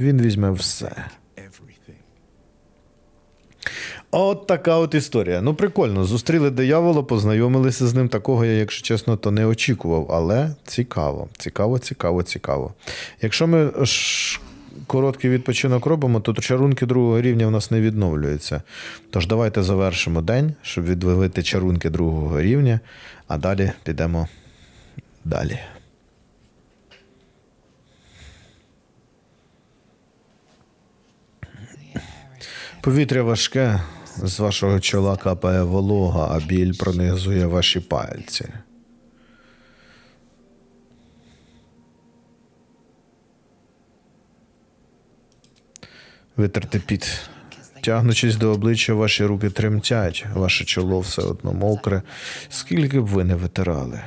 Він візьме все. От така от історія. Ну, прикольно. Зустріли диявола, познайомилися з ним. Такого я, якщо чесно, то не очікував. Але цікаво, цікаво, цікаво, цікаво. Якщо ми короткий відпочинок робимо, то чарунки другого рівня в нас не відновлюються. Тож давайте завершимо день, щоб відвелити чарунки другого рівня, а далі підемо далі. Повітря важке, з вашого чола капає волога, а біль пронизує ваші пальці. Витерте піт. Тягнучись до обличчя, ваші руки тремтять, ваше чоло все одно мокре, скільки б ви не витирали.